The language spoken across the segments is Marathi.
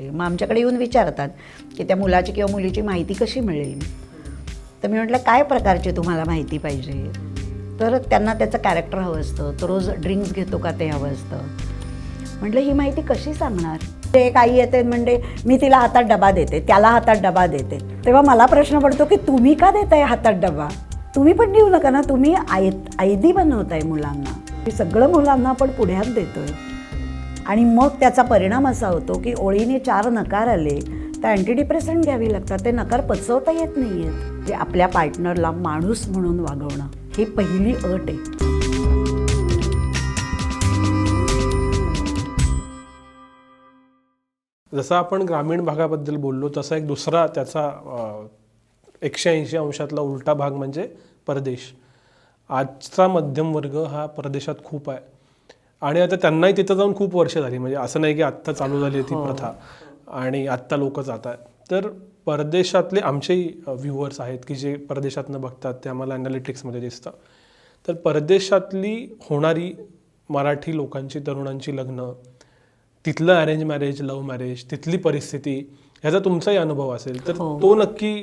मग आमच्याकडे येऊन विचारतात की त्या मुलाची किंवा मुलीची माहिती कशी मिळेल? तर मी म्हटलं काय प्रकारची तुम्हाला माहिती पाहिजे? तर त्यांना त्याचं कॅरेक्टर हवं असतं. तो रोज ड्रिंक्स घेतो का ते हवं असतं. म्हटलं ही माहिती कशी सांगणार? ते एक आई येते म्हणजे मी तिला हातात डबा देते त्याला हातात डबा देते. तेव्हा मला प्रश्न पडतो की तुम्ही का देताय हातात डबा? तुम्ही पण देऊ नका ना तुम्ही आय आयदी बनवताय मुलांना. हे सगळं मुलांना आपण पुढ्यात देतोय. आणि मग त्याचा परिणाम असा होतो की ओळीने चार नकार आले तर अँटीडिप्रेसंट घ्यावी लागतात. ते नकार पचवता येत नाही आहेत जे आपल्या पार्टनरला माणूस म्हणून वागवणं. ही पहिली अट आहे. जसं आपण ग्रामीण भागाबद्दल बोललो तसा एक दुसरा त्याचा एकशे ऐंशी अंशातला उलटा भाग म्हणजे परदेश. आजचा मध्यम वर्ग हा परदेशात खूप आहे. आणि आता त्यांनाही तिथं जाऊन खूप वर्ष झाली. म्हणजे असं नाही की आत्ता चालू झाली ती प्रथा आणि आत्ता लोक जात आहेत. तर परदेशातले आमचेही व्ह्युअर्स आहेत की जे परदेशातनं बघतात ते आम्हाला ॲनालिटिक्समध्ये दिसतं. तर परदेशातली होणारी मराठी लोकांची तरुणांची लग्न तिथलं अरेंज मॅरेज लव्ह मॅरेज तिथली परिस्थिती ह्याचा तुमचाही अनुभव असेल तर तो नक्की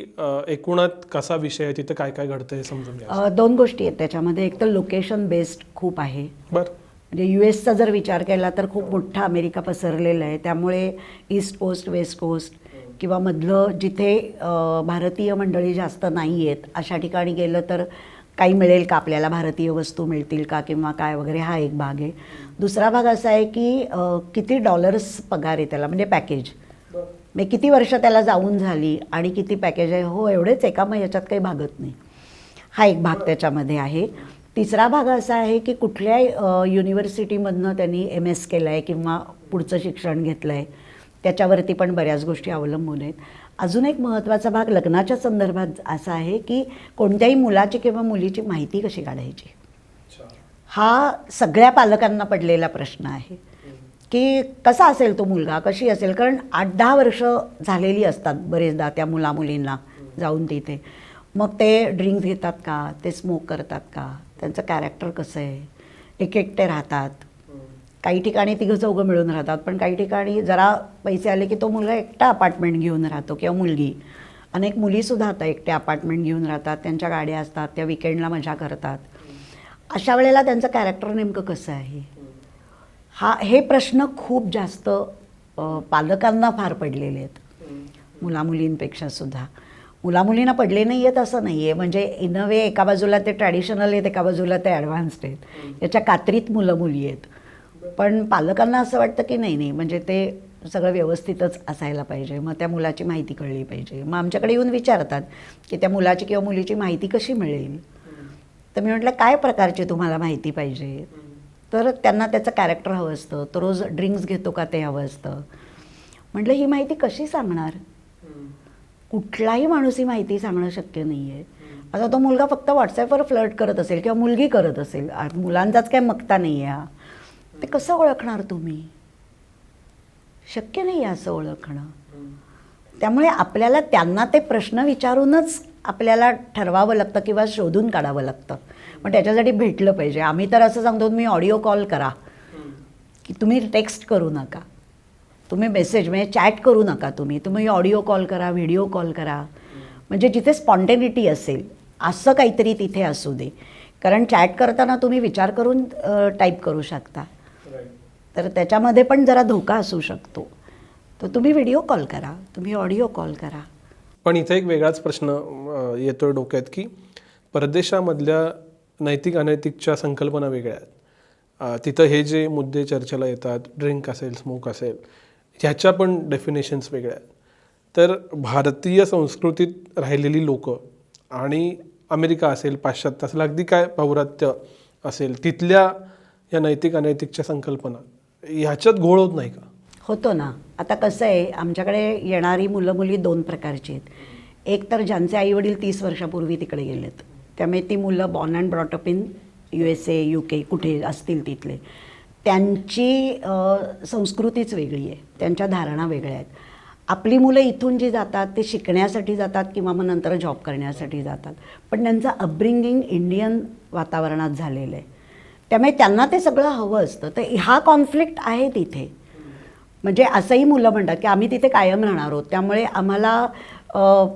एकूणात कसा विषय आहे तिथं काय काय घडतं हे समजून घ्या. दोन गोष्टी आहेत त्याच्यामध्ये. एक तर लोकेशन बेस्ड खूप आहे. बरं. म्हणजे यू एसचा जर विचार केला तर खूप मोठा अमेरिका पसरलेला आहे. त्यामुळे ईस्ट कोस्ट वेस्ट कोस्ट किंवा मधलं जिथे भारतीय मंडळी जास्त नाही आहेत अशा ठिकाणी गेलं तर काही मिळेल का? आपल्याला भारतीय वस्तू मिळतील का? किंवा काय वगैरे हा एक भाग आहे. दुसरा भाग असा आहे की किती डॉलर्स पगार आहे त्याला? म्हणजे पॅकेज म्हणजे किती वर्ष त्याला जाऊन झाली आणि किती पॅकेज आहे? हो एवढेच आहे का? मग याच्यात काही भागत नाही. हा एक भाग त्याच्यामध्ये आहे. तिसरा भाग असा आहे की कुठल्या युनिव्हर्सिटीमधनं त्यांनी एम एस केलं आहे किंवा पुढचं शिक्षण घेतलं आहे त्याच्यावरती पण बऱ्याच गोष्टी अवलंबून आहेत. अजून एक महत्त्वाचा भाग लग्नाच्या संदर्भात असा आहे की कोणत्याही मुलाची किंवा मुलीची माहिती कशी काढायची? हा सगळ्या पालकांना पडलेला प्रश्न आहे. की कसा असेल तो मुलगा कशी असेल? कारण आठ दहा वर्ष झालेली असतात बरेचदा त्या मुलामुलींना जाऊन तिथे. मग ते ड्रिंक्स घेतात का? ते स्मोक करतात का? त्यांचं कॅरेक्टर कसं आहे? एक एकटे राहतात. काही ठिकाणी तिघं चौघं मिळून राहतात पण काही ठिकाणी जरा पैसे आले की तो मुलगा एकटा अपार्टमेंट घेऊन राहतो किंवा मुलगी. अनेक मुलीसुद्धा आता एकटे अपार्टमेंट घेऊन राहतात त्यांच्या गाड्या असतात त्या विकेंडला मजा करतात. अशा वेळेला त्यांचं कॅरेक्टर नेमकं कसं आहे? हा हे प्रश्न खूप जास्त पालकांना फार पडलेले आहेत. मुलामुलींपेक्षा सुद्धा. मुलामुलींना पडले नाही आहेत असं नाही आहे म्हणजे इन अ वे एका बाजूला ते ट्रॅडिशनल आहेत एका बाजूला ते ॲडव्हान्स्ड आहेत. याच्या कात्रीत मुलं मुली आहेत. पण पालकांना असं वाटतं की नाही नाही. म्हणजे ते सगळं व्यवस्थितच असायला पाहिजे. मग त्या मुलाची माहिती कळली पाहिजे. मग आमच्याकडे येऊन विचारतात की त्या मुलाची किंवा मुलीची माहिती कशी मिळेल? तर मी म्हटलं काय प्रकारची तुम्हाला माहिती पाहिजे? तर त्यांना त्याचं कॅरेक्टर हवं असतं. तो रोज ड्रिंक्स घेतो का ते हवं असतं. म्हटलं ही माहिती कशी सांगणार? कुठलाही माणूस ही माहिती सांगणं शक्य नाही आहे आता तो मुलगा फक्त व्हॉट्सॲपवर फ्लर्ट करत असेल किंवा मुलगी करत असेल मुलांचाच काय मक्ता नाही आहे हा. ते कसं ओळखणार तुम्ही? शक्य नाही आहे असं ओळखणं. त्यामुळे आपल्याला त्यांना ते प्रश्न विचारूनच आपल्याला ठरवावं लागतं किंवा शोधून काढावं लागतं. पण त्याच्यासाठी भेटलं पाहिजे. आम्ही तर असं सांगतो तुम्ही ऑडिओ कॉल करा. की तुम्ही टेक्स्ट करू नका. तुम्ही मेसेज म्हणजे चॅट करू नका तुम्ही. तुम्ही ऑडिओ कॉल करा व्हिडिओ कॉल करा. म्हणजे जिथे स्पॉन्टेनिटी असेल असं काहीतरी तिथे असू दे. कारण चॅट करताना तुम्ही विचार करून टाईप करू शकता. तर त्याच्यामध्ये पण जरा धोका असू शकतो. तर तुम्ही व्हिडिओ कॉल करा. तुम्ही ऑडिओ कॉल करा. पण इथे एक वेगळाच प्रश्न येतोय डोक्यात की परदेशामधल्या नैतिक अनैतिकच्या संकल्पना वेगळ्या आहेत. तिथं हे जे मुद्दे चर्चेला येतात ड्रिंक असेल स्मोक असेल ह्याच्या पण डेफिनेशन्स वेगळ्या आहेत. तर भारतीय संस्कृतीत राहिलेली लोक आणि अमेरिका असेल पाश्चात्य असेल अगदी काय पौरात्य असेल तिथल्या या नैतिक अनैतिकच्या संकल्पना ह्याच्यात घोळ होत नाही का? होतो ना. आता कसं आहे आमच्याकडे येणारी मुलं मुली दोन प्रकारची आहेत. एक तर ज्यांचे आईवडील तीस वर्षापूर्वी तिकडे गेलेत. त्यामुळे ती मुलं born and brought up in U S A U K कुठे असतील तिथले. त्यांची संस्कृतीच वेगळी आहे. त्यांच्या धारणा वेगळ्या आहेत. आपली मुलं इथून जी जातात ते शिकण्यासाठी जातात किंवा मग नंतर जॉब करण्यासाठी जातात. पण त्यांचं अपब्रिंगिंग इंडियन वातावरणात झालेलं आहे. त्यामुळे त्यांना ते सगळं हवं असतं. तर हा कॉन्फ्लिक्ट आहे तिथे. म्हणजे असंही मुलं म्हणतात की आम्ही तिथे कायम राहणार आहोत. त्यामुळे आम्हाला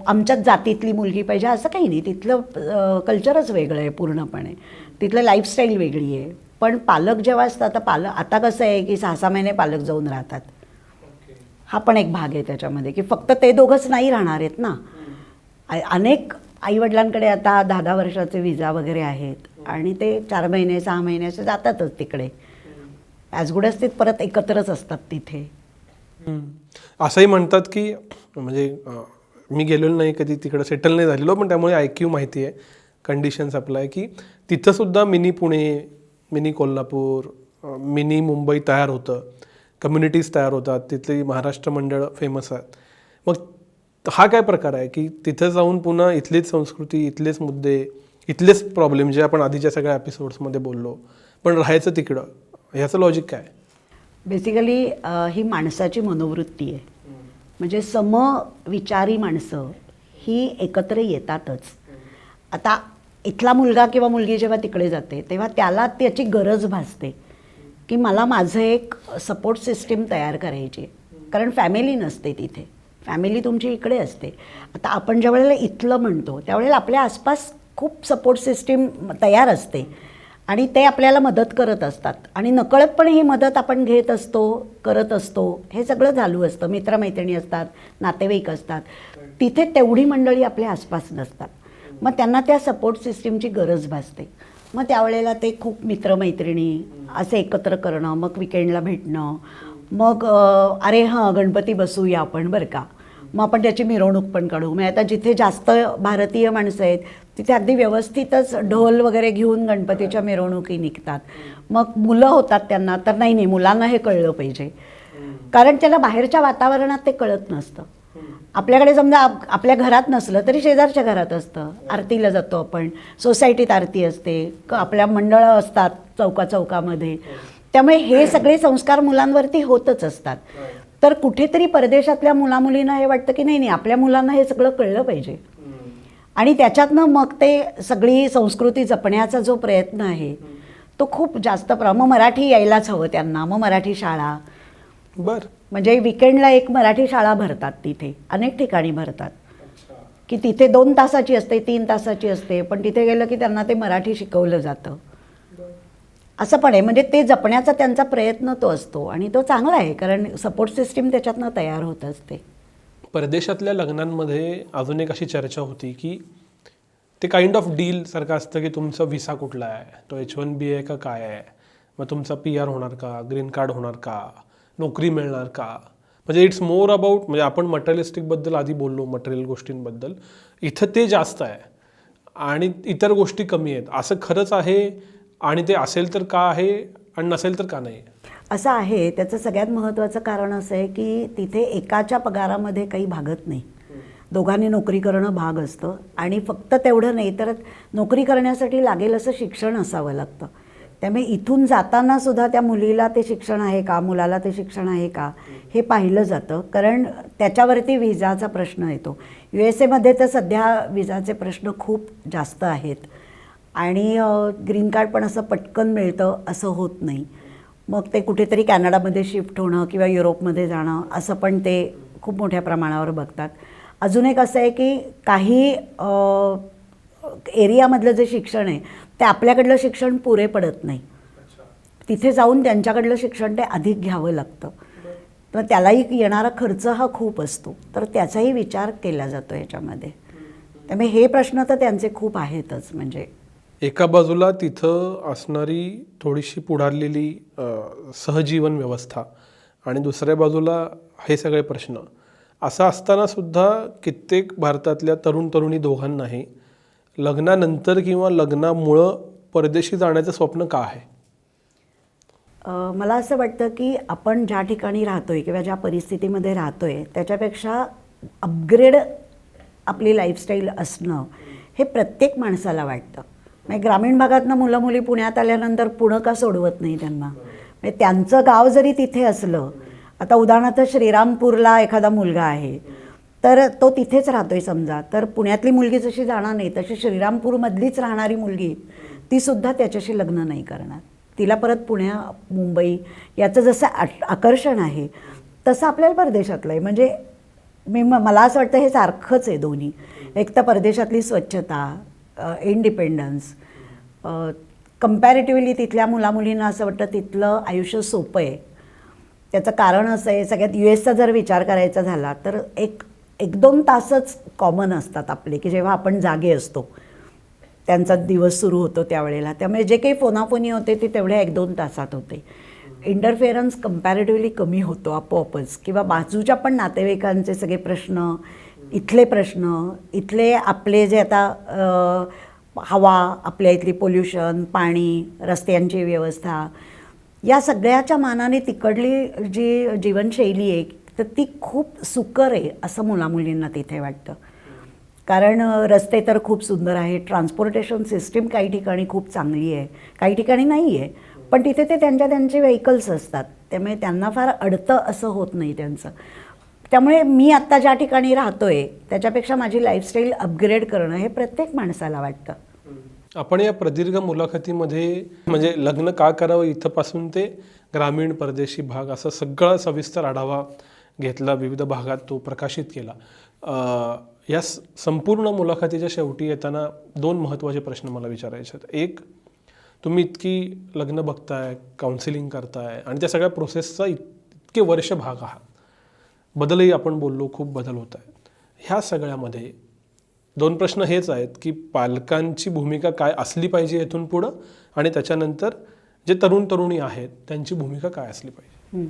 आमच्याच जातीतली मुलगी पाहिजे असं काही नाही. तिथलं कल्चरच वेगळं आहे पूर्णपणे. तिथलं लाईफस्टाईल वेगळी आहे. पण पालक जेव्हा असतात तर पालक आता कसं आहे की सहा सहा महिने पालक जाऊन राहतात. हा पण एक भाग आहे त्याच्यामध्ये की फक्त ते दोघंच नाही राहणार आहेत ना. आ- अनेक आईवडिलांकडे आता दहा दहा वर्षाचे विजा वगैरे आहेत आणि ते चार महिने सहा महिने असे जातातच तिकडे. ॲज गुड असतील परत एकत्रच असतात तिथे. असंही म्हणतात की म्हणजे मी गेलेलो नाही कधी तिकडं सेटल नाही झालेलो पण त्यामुळे आय क्यू माहिती आहे कंडिशन्स अप्लाय की तिथंसुद्धा mini Pune mini Kolhapur mini Mumbai तयार होतं. कम्युनिटीज तयार होतात. तिथली महाराष्ट्र मंडळ फेमस आहेत. मग हा काय प्रकार आहे की तिथं जाऊन पुन्हा इथलीच संस्कृती इथलेच मुद्दे इथलेच प्रॉब्लेम जे आपण आधीच्या सगळ्या एपिसोड्समध्ये बोललो. पण राहायचं तिकडं. ह्याचं लॉजिक काय? बेसिकली ही माणसाची मनोवृत्ती आहे. म्हणजे समविचारी माणसं ही एकत्र येतातच. आता इथला मुलगा किंवा मुलगी जेव्हा तिकडे जाते तेव्हा त्याला त्याची गरज भासते की मला माझं एक सपोर्ट सिस्टीम तयार करायची आहे. कारण फॅमिली नसते तिथे. फॅमिली तुमची इकडे असते. आता आपण ज्या वेळेला इथलं म्हणतो त्यावेळेला आपल्या आसपास खूप सपोर्ट सिस्टीम तयार असते आणि ते आपल्याला मदत करत असतात. आणि नकळतपणे ही मदत आपण घेत असतो करत असतो. हे सगळं चालू असतं. मित्रमैत्रिणी असतात नातेवाईक असतात. तिथे तेवढी मंडळी आपल्या आसपास नसतात. मग त्यांना त्या सपोर्ट सिस्टीमची गरज भासते. मग त्यावेळेला ते खूप मित्रमैत्रिणी असे एकत्र करणं मग विकेंडला भेटणं मग अरे हां गणपती बसूया आपण बरं का. मग आपण त्याची मिरवणूक पण काढू. मग आता जिथे जास्त भारतीय माणसं आहेत तिथे अगदी व्यवस्थितच ढोल वगैरे घेऊन गणपतीच्या मिरवणुकी निघतात. मग मुलं होतात त्यांना तर नाही नाही मुलांना हे कळलं पाहिजे. कारण त्याला बाहेरच्या वातावरणात ते कळत नसतं. आपल्याकडे समजा आप- आपल्या घरात नसलं तरी शेजारच्या घरात असतं. आरतीला जातो आपण. सोसायटीत आरती असते. आपल्या मंडळं असतात चौका चौकामध्ये त्यामुळे हे सगळे संस्कार मुलांवरती होतच असतात. तर कुठेतरी परदेशातल्या मुलामुलींना हे वाटतं की नाही नाही आपल्या मुलांना हे सगळं कळलं पाहिजे. आणि त्याच्यातनं मग ते सगळी संस्कृती जपण्याचा जो प्रयत्न आहे तो खूप जास्त प्र मग मराठी यायलाच हवं त्यांना. मग मराठी शाळा. बरं. म्हणजे विकेंडला एक मराठी शाळा भरतात तिथे अनेक ठिकाणी भरतात. की तिथे दोन तासाची असते तीन तासाची असते पण तिथे गेलं की त्यांना ते मराठी शिकवलं जातं. असं पण आहे. म्हणजे ते जपण्याचा त्यांचा प्रयत्न तो असतो आणि तो चांगला आहे कारण सपोर्ट सिस्टीम त्याच्यातनं तयार होत असते. परदेशातल्या लग्नांमध्ये अजून एक अशी चर्चा होती की ते काइंड ऑफ डील सारखं असतं की तुमचा व्हिसा कुठला आहे? तो एच वन बी आहे का काय आहे? मग तुमचा पी आर होणार का? ग्रीन कार्ड होणार का? नोकरी मिळणार का? म्हणजे इट्स मोर अबाउट म्हणजे आपण मटेरियलिस्टिकबद्दल आधी बोललो मटेरियल गोष्टींबद्दल. इथं ते जास्त आहे. आणि इतर गोष्टी कमी आहेत. असं खरंच आहे आणि ते असेल तर का आहे आणि नसेल तर का नाही? असं आहे. त्याचं सगळ्यात महत्त्वाचं कारण असं आहे की तिथे एकाच्या पगारामध्ये काही भागत नाही. दोघांनी नोकरी करणं भाग असतं. आणि फक्त तेवढं नाही तर नोकरी करण्यासाठी लागेल असं शिक्षण असावं लागतं. त्यामुळे इथून जाताना सुद्धा त्या मुलीला ते शिक्षण आहे का मुलाला ते शिक्षण आहे का हे पाहिलं जातं. कारण त्याच्यावरती विजाचा प्रश्न येतो. यू एस एमध्ये तर सध्या विजाचे प्रश्न खूप जास्त आहेत. आणि ग्रीन कार्ड पण असं पटकन मिळतं असं होत नाही. मग ते कुठेतरी कॅनडामध्ये शिफ्ट होणं किंवा युरोपमध्ये जाणं असं पण ते खूप मोठ्या प्रमाणावर बघतात. अजून एक असं आहे की काही एरियामधलं जे शिक्षण आहे ते आपल्याकडलं शिक्षण पुरे पडत नाही. तिथे जाऊन त्यांच्याकडलं शिक्षण ते अधिक घ्यावं लागतं. तर त्यालाही येणारा खर्च हा खूप असतो. तर त्याचाही विचार केला जातो याच्यामध्ये. त्यामुळे हे प्रश्न तर त्यांचे खूप आहेतच म्हणजे. एका बाजूला तिथं असणारी थोडीशी पुढारलेली सहजीवन व्यवस्था आणि दुसऱ्या बाजूला हे सगळे प्रश्न. असं असताना सुद्धा कित्येक भारतातल्या तरुण तरुणी दोघांनाही लग्नानंतर किंवा लग्नामुळं परदेशी जाण्याचं स्वप्न का आहे? मला असं वाटतं की आपण ज्या ठिकाणी राहतोय किंवा ज्या परिस्थितीमध्ये राहतोय त्याच्यापेक्षा अपग्रेड आपली लाईफस्टाईल असणं हे प्रत्येक माणसाला वाटतं. म्हणजे ग्रामीण भागातनं मुलं मुली पुण्यात आल्यानंतर पुणं का सोडवत नाही त्यांना? म्हणजे त्यांचं गाव जरी तिथे असलं आता उदाहरणार्थ श्रीरामपूरला एखादा मुलगा आहे तर तो तिथेच राहतोय समजा. तर पुण्यातली मुलगी जशी जाणार नाही तशी श्रीरामपूरमधलीच राहणारी मुलगी तीसुद्धा त्याच्याशी लग्न नाही करणार. तिला परत पुण्या मुंबई याचं जसं आ- आकर्षण आहे तसं आपल्याला परदेशातलं आहे. म्हणजे मी म- मला असं वाटतं हे सारखंच आहे दोन्ही. एक तर परदेशातली स्वच्छता इंडिपेंडन्स कम्पॅरेटिव्हली तिथल्या मुलामुलींना असं वाटतं तिथलं आयुष्य सोपं आहे. त्याचं कारण असं आहे सगळ्यात यू एसचा जर विचार करायचा झाला तर एक एक दोन तासच कॉमन असतात आपले की जेव्हा आपण जागे असतो. त्यांचा दिवस सुरू होतो त्यावेळेला. त्यामुळे जे काही फोनाफोनी होते ते तेवढ्या एक दोन तासात होते. इंटरफेरन्स कम्पॅरेटिव्हली कमी होतो आपोआपच. किंवा बाजूच्या पण नातेवाईकांचे सगळे प्रश्न इथले प्रश्न इथले आपले जे आता हवा आपल्या इथली पोल्युशन पाणी रस्त्यांची व्यवस्था या सगळ्याच्या मानाने तिकडली जी जीवनशैली आहे तर ती खूप सुकर आहे असं मुलामुलींना तिथे वाटतं. कारण रस्ते तर खूप सुंदर आहे ट्रान्सपोर्टेशन सिस्टीम काही ठिकाणी खूप चांगली आहे काही ठिकाणी नाही आहे पण तिथे ते त्यांच्या त्यांचे व्हेकल्स असतात. त्यामुळे त्यांना फार अडतं असं होत नाही त्यांचं. त्यामुळे मी आत्ता ज्या ठिकाणी राहतो आहे त्याच्यापेक्षा माझी लाईफस्टाईल अपग्रेड करणं हे प्रत्येक माणसाला वाटतं. आपण या प्रदीर्घ मुलाखतीमध्ये म्हणजे लग्न का करावं इथंपासून ते ग्रामीण परदेशी भाग असा सगळा सविस्तर आढावा घेतला विविध भागात तो प्रकाशित केला. या स- संपूर्ण मुलाखतीच्या शेवटी येताना दोन महत्त्वाचे प्रश्न मला विचारायचे आहेत. एक तुम्ही इतकी लग्न बघताय काउन्सिलिंग करताय आणि त्या सगळ्या प्रोसेसचा इतके वर्ष भाग आहात. बदलही आपण बोललो खूप बदल होत आहेत. ह्या सगळ्यामध्ये दोन प्रश्न हेच आहेत की पालकांची भूमिका काय असली पाहिजे इथून पुढं आणि त्याच्यानंतर जे तरुण तरुणी आहेत त्यांची भूमिका काय असली पाहिजे?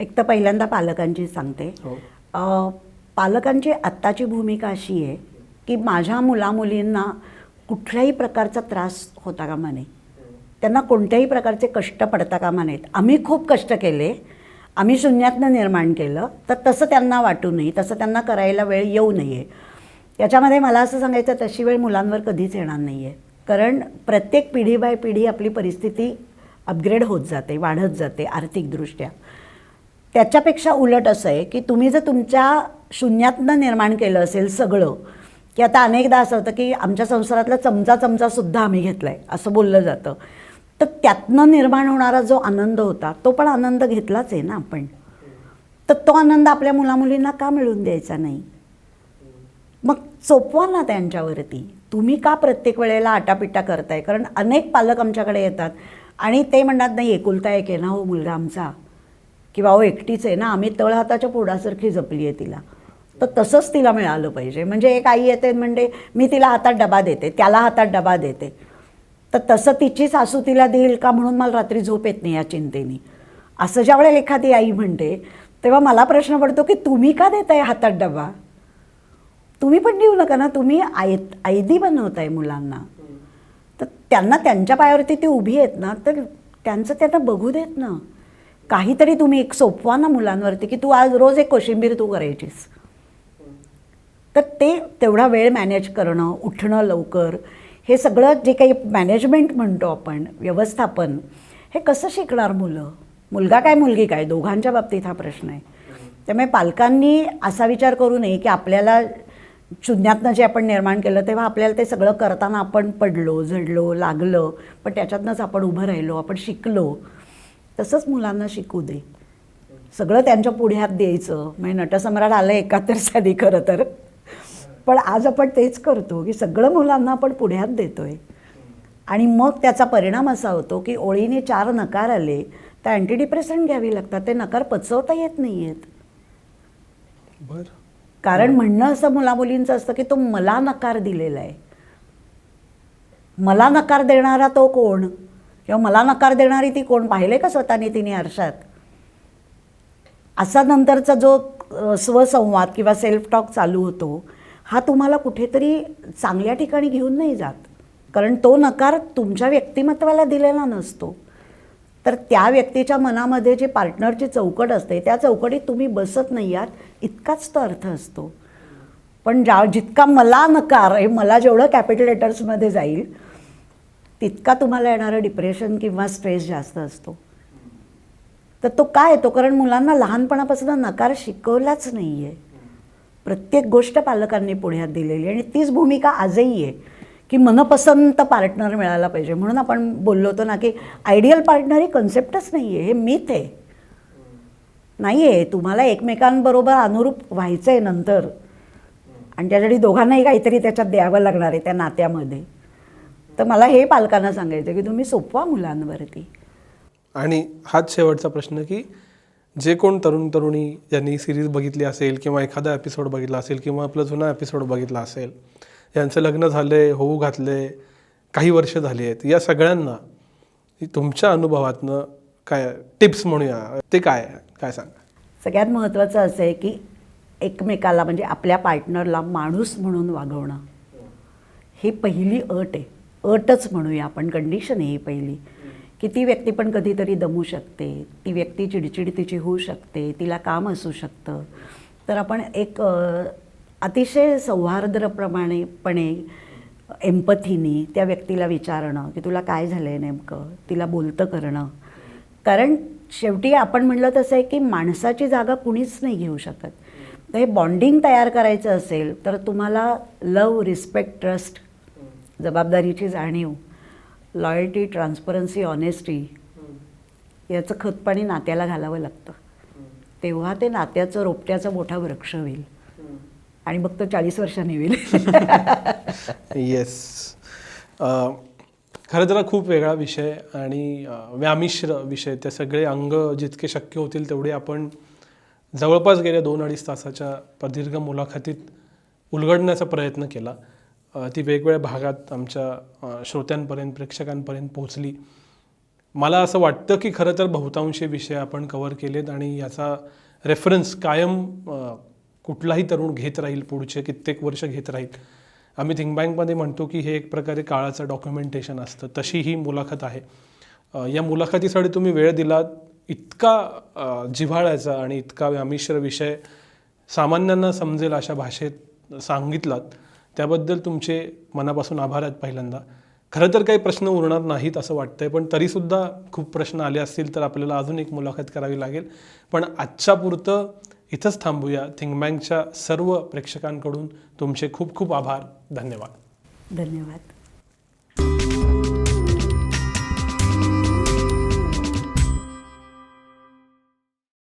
एक तर पहिल्यांदा पालकांची सांगते. हो. पालकांची आत्ताची भूमिका अशी आहे की माझ्या मुलामुलींना कुठल्याही प्रकारचा त्रास होता कामा नये. त्यांना कोणत्याही प्रकारचे कष्ट पडता कामा नयेत. आम्ही खूप कष्ट केले आम्ही शून्यातनं निर्माण केलं तर तसं त्यांना वाटू नये तसं त्यांना करायला वेळ येऊ नये. याच्यामध्ये मला असं सांगायचं तशी वेळ मुलांवर कधीच येणार नाही आहे कारण प्रत्येक पिढी बाय पिढी आपली परिस्थिती अपग्रेड होत जाते वाढत जाते आर्थिकदृष्ट्या. त्याच्यापेक्षा उलट असं आहे की तुम्ही जर तुमच्या शून्यातनं निर्माण केलं असेल सगळं की आता अनेकदा असं होतं की आमच्या संसारातला चमचा चमचासुद्धा आम्ही घेतला आहे असं बोललं जातं. तर त्यातनं निर्माण होणारा जो आनंद होता तो पण आनंद घेतलाच आहे ना आपण. तर तो आनंद आपल्या मुलामुलींना का मिळून द्यायचा नाही? मग सोपवा ना त्यांच्यावरती. तुम्ही का प्रत्येक वेळेला आटापिटा करताय? कारण अनेक पालक आमच्याकडे येतात आणि ते म्हणतात नाही एकुलता एक आहे ना हो मुलगा आमचा. किंवा अहो एकटीच आहे ना आम्ही तळहाताच्या पोडासारखी जपली आहे तिला. तर तसंच तिला मिळालं पाहिजे. म्हणजे एक आई येते म्हणजे मी तिला हातात डबा देते त्याला हातात डबा देते. तर तसं तिची सासू तिला देईल का म्हणून मला रात्री झोप येत नाही या चिंतेने. असं ज्या वेळेला एखादी आई म्हणते तेव्हा मला प्रश्न पडतो की तुम्ही का देताय हातात डबा? तुम्ही पण देऊ नका ना तुम्ही आय आयदी बनवताय मुलांना. तर त्यांना त्यांच्या पायावरती ती उभी आहेत ना तर त्यांचं त्यांना बघू देत ना. काहीतरी तुम्ही एक सोपवा ना मुलांवरती की तू आज रोज एक कोशिंबीर तू करायचीस. तर ते तेवढा वेळ मॅनेज करणं उठणं लवकर हे सगळं जे काही मॅनेजमेंट म्हणतो आपण व्यवस्थापन हे कसं शिकणार मुलं? मुलगा काय मुलगी काय? दोघांच्या बाबतीत हा प्रश्न आहे. त्यामुळे पालकांनी असा विचार करू नये की आपल्याला शून्यातनं जे आपण निर्माण केलं तेव्हा आपल्याला ते सगळं करताना आपण पडलो झडलो लागलं पण त्याच्यातनंच आपण उभं राहिलो आपण शिकलो. तसंच मुलांना शिकू दे. सगळं त्यांच्या पुढ्यात द्यायचं. म्हणजे नटसम्राट आलं एकाहत्तर साली खरं तर. पण आज आपण तेच करतो की सगळं मुलांना आपण पुढ्यात देतोय. आणि मग त्याचा परिणाम असा होतो की ओळीने चार नकार आले तर अँटीडिप्रेसंट घ्यावी लागतात. ते नकार पचवता येत नाही आहेत बरं. कारण म्हणणं असं मुलामुलींचं असतं की तो मला नकार दिलेला आहे मला नकार देणारा तो कोण? किंवा मला नकार देणारी ती कोण? पाहिले का स्वतःने तिने आरशात? असा नंतरचा जो स्वसंवाद किंवा सेल्फ टॉक चालू होतो हा तुम्हाला कुठेतरी चांगल्या ठिकाणी घेऊन नाही जात. कारण तो नकार तुमच्या व्यक्तिमत्वाला दिलेला नसतो. तर त्या व्यक्तीच्या मनामध्ये जी पार्टनरची चौकट असते त्या चौकटीत तुम्ही बसत नाही आहात इतकाच तो अर्थ असतो. पण ज्या जितका मला नकार आहे मला जेवढं कॅपिटल लेटर्समध्ये जाईल तितका तुम्हाला येणारं डिप्रेशन किंवा स्ट्रेस जास्त असतो. तर तो काय येतो कारण मुलांना लहानपणापासून नकार शिकवलाच नाही आहे प्रत्येक गोष्ट पालकांनी पुढ्यात दिलेली आहे आणि तीच भूमिका आजही आहे की मनपसंत पार्टनर मिळाला पाहिजे. म्हणून आपण बोललो होतो ना की आयडियल पार्टनर ही कन्सेप्टच नाही आहे हे मीत आहे. नाही आहे तुम्हाला एकमेकांबरोबर अनुरूप व्हायचं आहे नंतर. आणि त्यासाठी दोघांनाही काहीतरी त्याच्यात द्यावं लागणार आहे त्या नात्यामध्ये. तर मला हे पालकांना सांगायचं की तुम्ही सोपवा मुलांवरती. आणि हाच शेवटचा प्रश्न की जे कोण तरुण तरुणी ज्यांनी सिरीज बघितली असेल किंवा एखादा एपिसोड बघितला असेल किंवा आपला जुना एपिसोड बघितला असेल यांचं लग्न झाले होऊ घातले काही वर्ष झाली आहेत या सगळ्यांना तुमच्या अनुभवातनं काय टिप्स म्हणूया ते काय? काय सांगा? सगळ्यात महत्त्वाचं असं आहे की एकमेकाला म्हणजे आपल्या पार्टनरला माणूस म्हणून वागवणं. ही पहिली अट आहे. अटच म्हणूया आपण कंडिशन आहे ही पहिली. की ती व्यक्ती पण कधीतरी दमू शकते ती व्यक्ती चिडचिड तिची होऊ शकते तिला काम असू शकतं. तर आपण एक अतिशय सौहार्द्रप्रमाणेपणे एम्पथीनी त्या व्यक्तीला विचारणं की तुला काय झालं आहे नेमकं तिला बोलतं करणं. कारण शेवटी आपण म्हणलं तसं आहे की माणसाची जागा कुणीच नाही घेऊ शकत. तर हे बॉन्डिंग तयार करायचं असेल तर तुम्हाला लव रिस्पेक्ट ट्रस्ट जबाबदारीची जाणीव लॉयल्टी ट्रान्सपरन्सी ऑनेस्टी याचं खतपाणी नात्याला घालावं लागतं. तेव्हा ते नात्याचं रोपट्याचा मोठा वृक्ष होईल. आणि मग तो चाळीस वर्षांनी होईल. येस खरं जरा खूप वेगळा विषय आणि व्यामिश्र विषय. ते सगळे अंग जितके शक्य होतील तेवढे आपण जवळपास गेल्या दोन अडीच तासाच्या प्रदीर्घ मुलाखतीत उलगडण्याचा प्रयत्न केला. ती वेगवेगळ्या भागात आमच्या श्रोत्यांपर्यंत प्रेक्षकांपर्यंत पोहोचली. मला असं वाटतं की खरं तर बहुतांशी विषय आपण कव्हर केलेत आणि याचा रेफरन्स कायम कुठलाही तरुण घेत राहील पुढचे कित्येक वर्ष घेत राहील. आम्ही थिंक बँकमध्ये म्हणतो की हे एक प्रकारे काळाचं डॉक्युमेंटेशन असतं. तशी ही मुलाखत आहे. या मुलाखतीसाठी तुम्ही वेळ दिलात. इतका जिव्हाळ्याचा आणि इतका व्यामिश्र विषय सामान्यांना समजेल अशा भाषेत सांगितलात. त्याबद्दल तुमचे मनापासून आभार आहेत पहिल्यांदा. खरं तर काही प्रश्न उरणार नाहीत असं वाटतंय पण तरीसुद्धा खूप प्रश्न आले असतील तर आपल्याला अजून एक मुलाखत करावी लागेल. पण आजच्या पुरतं इथंच थांबूया. थिंकबँकच्या सर्व प्रेक्षकांकडून तुमचे खूप खूप आभार. धन्यवाद. धन्यवाद.